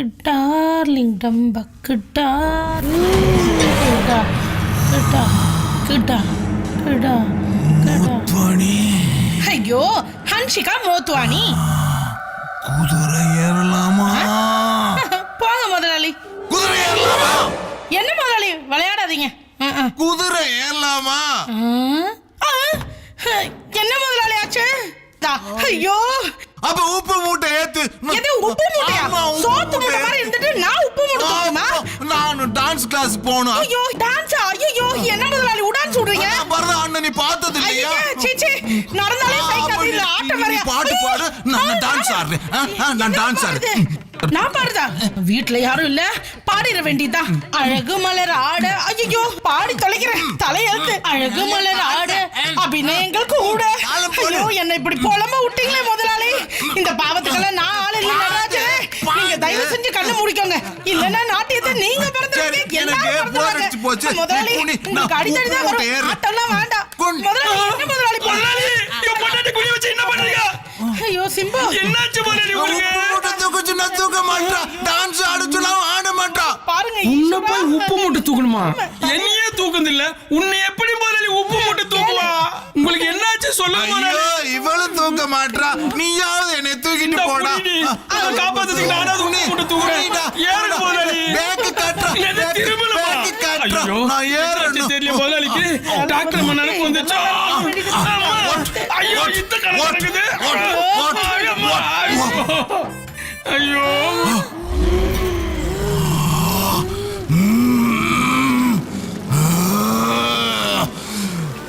பக்கு டார்லிங் டம் பக்கு டார்டா கிட்டா கிட்டா கிடா மூத்வாணி ஐயோ ஹன்ஷிகா மோத்வாணி குதிரை ஏறலாமா? போங்க முதலாளி. குதிரை ஏறலாமா? என்ன முதலாளி? விளையாடாதீங்க. குதிரை ஏறலாமா? என்ன முதலாளி ஆச்சு ஐயோ அப்ப உப்பு மூட்டை ஏத்து எது உப்பு மூட்டையா? சோத்து மூட்டை. மாதிரி இருந்துட்டு நான் உப்பு மூட்டை நானும் டான்ஸ் கிளாஸ் போகணும். ஐயோ டான்ஸா ஐயோ என்ன முதலாளி உடான் சொல்றீங்க பரத அண்ணன் நீ பார்த்தது இல்லையா? சீ, சீ, நடந்தாலே அப்ப இல்ல, வேறயா? பாட்டு. பாடு, நான் டான்ஸ். ஆடுறேன். நான் டான்ஸ்? ஆடுறேன். நான் பாடுதா? வீட்ல யாரும் இல்ல. பாடிட வேண்டியதுதான். அழகு மலர் ஆட. ஐயோ பாடி தொலைக்கிறேன். தலையெழுத்து. அழகு மலர் ஆட. அபிநயங்கள் கூட. ஐயோ என்ன இப்படி புலம்ப விட்டீங்களே பாவத்துக்கெல்லாம் நான் ஆள் இல்ல. நடராஜரே நீங்க தயவு செஞ்சு கண்ணு முடிக்கோங்க. இல்லன்னா நாட்டியத்தை நீங்க எனக்கு போச்சு. முதலாளி. உங்களுக்கு தான் வரும். ஆட்டம்லாம் வேண்டாம். குனி. முதலாளி என்ன முதலாளி முதலாளி பண்ணாలి என் பொண்டாட்டி குழி வச்சு என்ன பண்றீங்க? ஐயோ சிம்பு. என்னாச்சு முதலாளி உப்பு உங்களுக்கு? மூட்டை தூக்க மாட்டா டான்ஸ் ஆட சொன்னா ஆட மாட்டா பாருங்க. போய் உப்பு மூட்டை தூக்கணுமா? என்னையே தூக்குது இல்ல. உன்னை எப்படி இவளும் தூங்க மாட்டா நீயாவது என்னை தூக்கிட்டு போடா காப்பாத்துக்கு நானாவது உன்னை கொண்டு தூக்குறேன்டா ஏறு முதலாளி பேக்கு கட்டறா என்ன திரும்பல பேக்கு கட்டறா நான் ஏறணும் தெரியல முதலாளிக்கு டாக்டர் மன்னன வந்துச்சு ஐயோ இந்த கலக்குது ஐயோ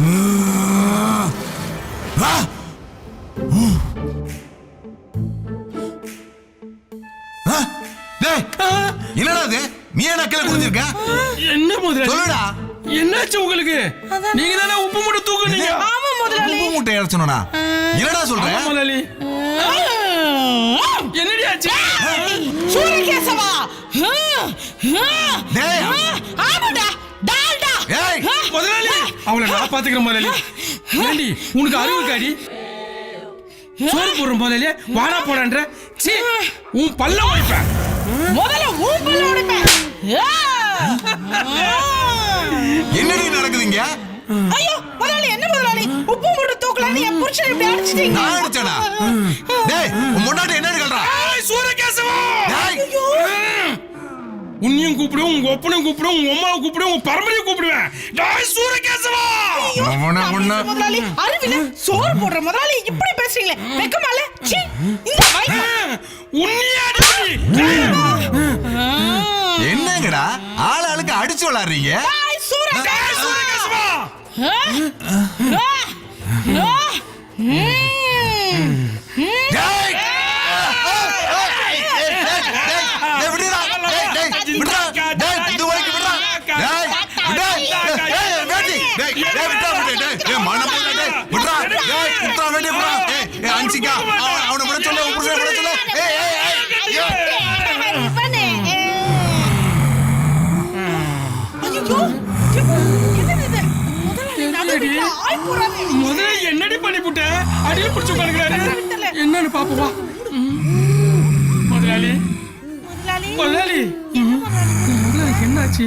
Mm-hmm. என்னடா இது? நீ என்ன கீழே குடிஞ்சிருக்க என்ன முதலாளி? சொல்லுடா. என்னாச்சு உங்களுக்கு? நீங்க தானே உப்பு மூட்டை தூக்குனீங்க. ஆமா முதலாளி. உப்பு மூட்டை இறச்சணும்னா என்னடா சொல்ற? முதலாளி. என்னடி ஆச்சு சூரியகேசவா? டேய். ஆமாடா. டால்டா. ஏய். முதலாளி அவளை நான் பாத்துக்கிறேன் முதலாளி. ஏண்டி உனக்கு அறிவு காடி சோறு போடுற முதலாளி. வாடா போடான்ற. சீ உன் பல்ல வைப்பேன் முதல்ல ஊம்பல உடைப்பேன் என்னடி நடக்குதுங்க? ஐயோ முதலாளி என்ன முதலாளி? உப்பு மூட்டை தூக்கலன்னு என் புருஷன் இப்படி அடிச்சிட்டீங்க. நான் அடிச்சேனா? டேய் உன் முன்னாடி என்ன கல்றா ஏய், சூரகேசவா! உன்னையும் கூப்பிடுவேன் உங்க ஒப்பனையும் கூப்பிடுவேன் உங்க அம்மாவை கூப்பிடுவேன் உங்க பரம்பரையும் கூப்பிடுவேன். டாய் சூரகேசவா! அவன முன்ன முதலாளி அறிவில சோறு போடுற முதலாளி இப்படி பேசுறீங்களே வெக்கமால சீ இந்த வை உன்னையே என்னங்கடா? ஆள் ஆளுக்கு அடிச்சு விளாடுறீங்க? டாய்! சூரகேசவா சூரகேசவா முதல்ல என்னடி பண்ணி புட்ட? அடியில் பிடிச்சு உட்காந்துக்கிறாரு என்னன்னு பாப்போம் வா. முதலாளி. முதலாளி. முதலாளிக்கு என்னாச்சு?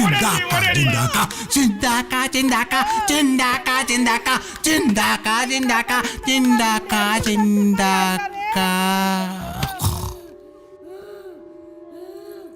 சிந்தாக்கா சிந்தாக்கா சிந்தாக்கா சிந்தாக்கா சிந்தாக்கா சிந்தாக்கா சிந்தாக்கா சிந்தாக்கா சிந்தாக்கா சிந்தாக்கா